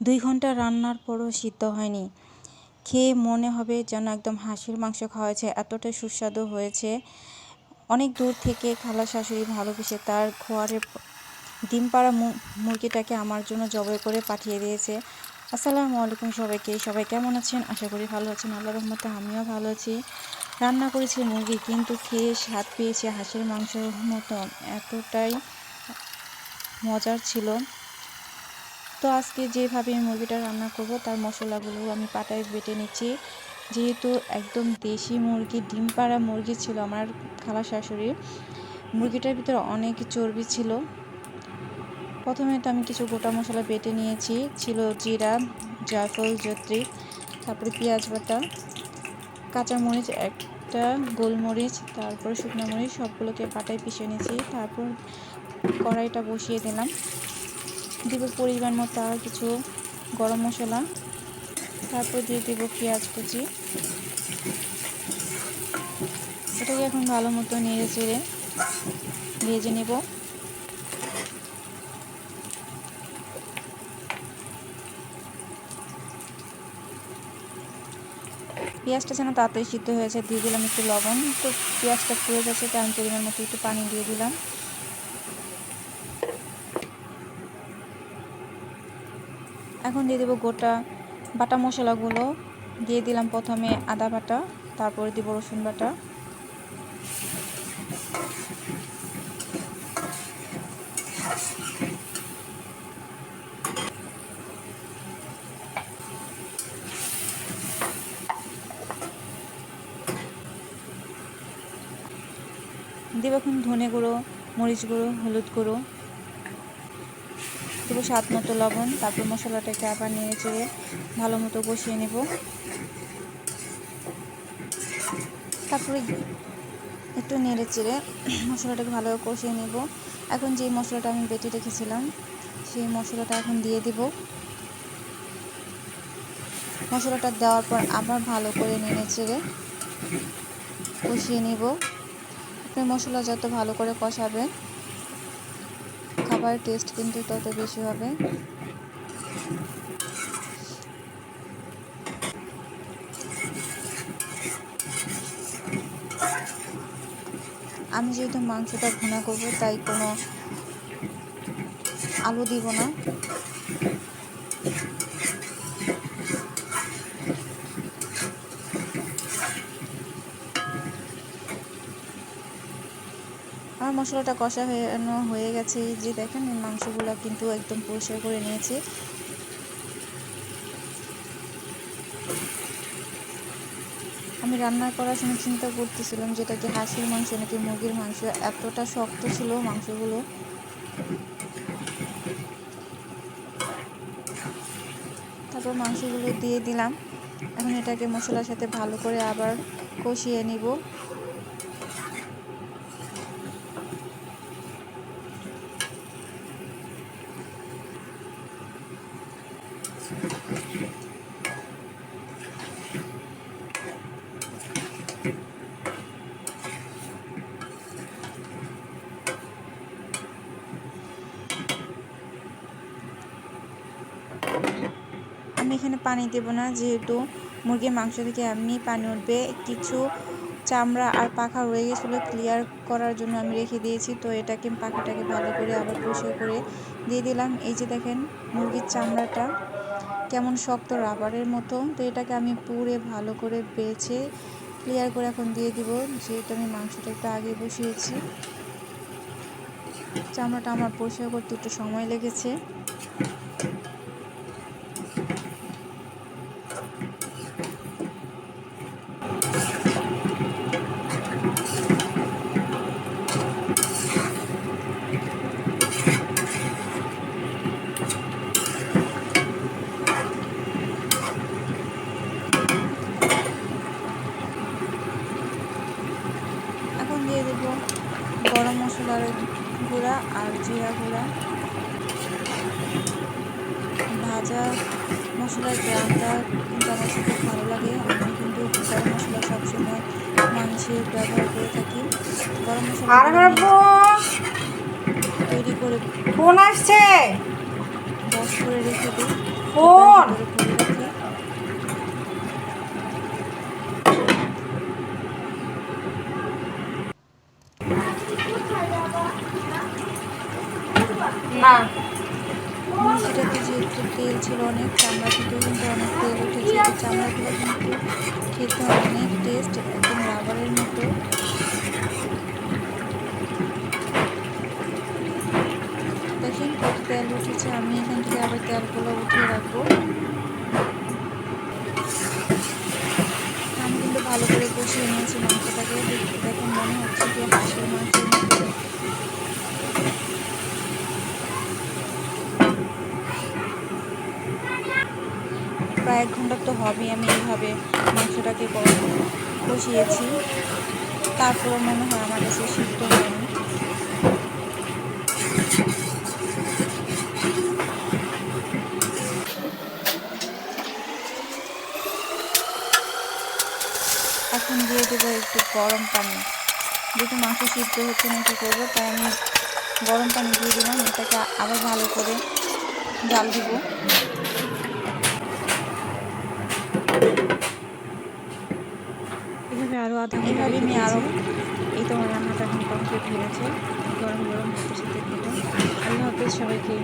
দুই ঘণ্টা রান্নার পরও সিদ্ধ হয়নি। খেয়ে মনে হবে যেন একদম হাঁসের মাংস খাওয়া হয়েছে এতটাই সুস্বাদু হয়েছে। অনেক দূর থেকে খালা শাশুড়ি ভালোবেসে তার খোয়ারের ডিম পাড়া মুরগিটাকে আমার জন্য জবাই করে পাঠিয়ে দিয়েছে। আসসালামু আলাইকুম সবাইকে, সবাই কেমন আছেন? আশা করি ভালো আছেন আল্লাহ রহমতে আমিও ভালো আছি। রান্না করেছি মুরগি, কিন্তু খেয়ে স্বাদ পেয়েছি হাঁসের মাংসের মতন। এতটাই মজার ছিল। তো আজকে যেভাবে আমি মুরগিটা রান্না করব, তার মশলাগুলো আমি পাটায় বেটে নিচ্ছি। যেহেতু একদম দেশি মুরগি ডিম পাড়া মুরগি ছিল আমার খালা শাশুড়ি, মুরগিটার ভিতরে অনেক চর্বি ছিল। প্রথমে তো আমি কিছু গোটা মশলা বেটে নিয়েছি, ছিল জিরা, জায়ফল, জত্রি, তারপরে পেঁয়াজ বাটা, কাঁচামরিচ একটা, গোলমরিচ, তারপর শুকনো মরিচ, সবগুলোকে পাটায় পিষে নিয়েছি, তারপর কড়াইটা বসিয়ে দিলাম। দিব পরিমাণ মতো কিছু গরম মশলা। তারপর দিয়ে দেবো পেঁয়াজ কুচি। এটাকে এখন ভালো মতো নেড়ে চেড়ে ভেজে নেব। পেঁয়াজটা যেন তাড়াতাড়ি সিদ্ধ হয়েছে, দিয়ে দিলাম একটু লবণ। তো পেঁয়াজটা পুড়ে যাচ্ছে তার পরিমাণ মতো একটু পানি দিয়ে দিলাম। এখন দিয়ে দেবো গোটা বাটা মশলাগুলো। দিয়ে দিলাম প্রথমে আদা বাটা, তারপরে দিব রসুন বাটা। দেবো এখন ধনে গুঁড়ো, মরিচ গুঁড়ো, হলুদ গুঁড়ো। স্বাদ মতো লবণ, তারপর মশলাটাকে আবার নেড়ে চেড়ে ভালো মতো কষিয়ে নেব। তারপরে একটু নেড়ে চেড়ে মশলাটাকে ভালো কষিয়ে নেব। এখন যে মশলাটা আমি বেটে রেখেছিলাম, সেই মশলাটা এখন দিয়ে দিব। মশলাটা দেওয়ার পর আবার ভালো করে নেড়ে চেড়ে কষিয়ে নেব। আপনি মশলা যত ভালো করে কষাবেন খাবারের টেস্ট কিন্তু তত বেশি হবে। আমি যেহেতু মাংসটা ভুনা করব, তাই কোনো আলু দিব না। আমার মশলাটা কষা হয়ে হয়ে গেছে। যে দেখেন মাংসগুলো কিন্তু একদম পরিষ্কার করে নিয়েছি। আমি রান্না করার সময় চিন্তা করতেছিলাম যেটা কি হাঁসের মাংস নাকি মুরগির মাংস। এতটা শক্ত ছিল মাংসগুলো। তারপর মাংসগুলো দিয়ে দিলাম। এখন এটাকে মশলার সাথে ভালো করে আবার কষিয়ে নিব। আমি এখানে পানি দেব না, যেহেতু মুরগির মাংস থেকে এমনি পানি উঠবে। কিছু চামড়া আর পাখা রয়ে গেছিল ক্লিয়ার করার জন্য আমি রেখে দিয়েছি। তো এটাকে পাখাটাকে ভালো করে আবার পরিষ্কার করে দিয়ে দিলাম। এই যে দেখেন, মুরগির চামড়াটা। কেমন শক্ত রাবারের মতো। তো এটাকে আমি পুরে ভালো করে বেছে ক্লিয়ার করে এখন দিয়ে দিব। যেহেতু আমি মাংসটা একটু আগে বসিয়েছি। চামড়াটা আমার পরিষ্কার করতে একটু সময় লেগেছে এখন দিয়ে দেব গরম মশলার গুঁড়া আর জিরা গুঁড়া। ভাজা মশলার গ্রামটা কিন্তু আমার খুব ভালো লাগে। আমি কিন্তু গরম মশলা সবসময় মাংসে ব্যবহার করে থাকি। গরম মশলা তৈরি করে ফোন আসছে! বস করে রেখে দিই। ফোন! রাখি না যেহেতু তেল ছিল অনেক, চামড়া থেকেও কিন্তু অনেক তেল উঠেছে। চামড়াগুলো কিন্তু খেতে অনেক টেস্ট একদম রাবারের মতো। দেখেন কত তেল উঠেছে। আমি এখান থেকে আবার তেলগুলো উঠিয়ে রাখব। আমি কিন্তু ভালো করে কষিয়ে নিয়েছি মাংসটাকে। দেখতে দেখেন, মনে হচ্ছে যে হাঁসের মাংসের মতো। প্রায় এক ঘণ্টা তো হবেই, আমি এইভাবে মাংসটাকে কষিয়েছি তারপর মনে হয় আমার কাছে সিদ্ধ হয়নি। এখন দিয়ে দেবো একটু গরম পানি। যেহেতু মাংস সিদ্ধ হচ্ছে না কী করব, তাই আমি গরম পানি দিয়ে দিলাম। এটাকে আবার ভালো করে জাল দেবো। আরও আধা ঘণ্টা আমি আরও এই তো আমার রান্নাটা এখন কমপ্লিট হয়ে গেছে। গরম গরম খেতে আল্লাহ হাফেজ সবাইকে।